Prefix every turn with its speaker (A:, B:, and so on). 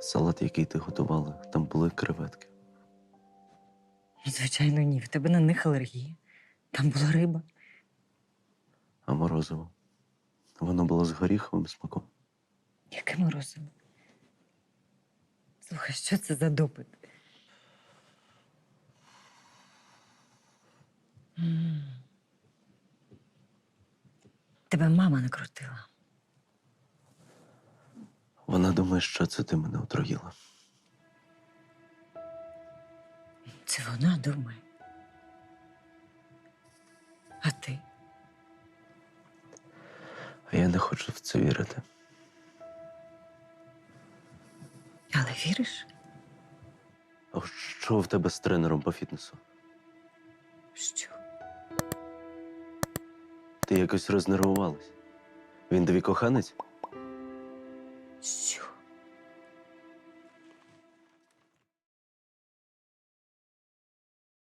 A: Салат, який ти готувала, там були креветки.
B: Звичайно, ні. В тебе на них алергія. Там була риба.
A: А морозиво. Воно було з горіховим смаком.
B: Яке морозиво? Слухай, що це за допит? М. Тебе мама накрутила.
A: Вона думає, що це ти мене отруїла.
B: Це вона думає. А ти?
A: А я не хочу в це вірити.
B: Але віриш?
A: А що в тебе з тренером по фітнесу?
B: Що?
A: Ти якось рознервувалась. Він тобі коханець? し。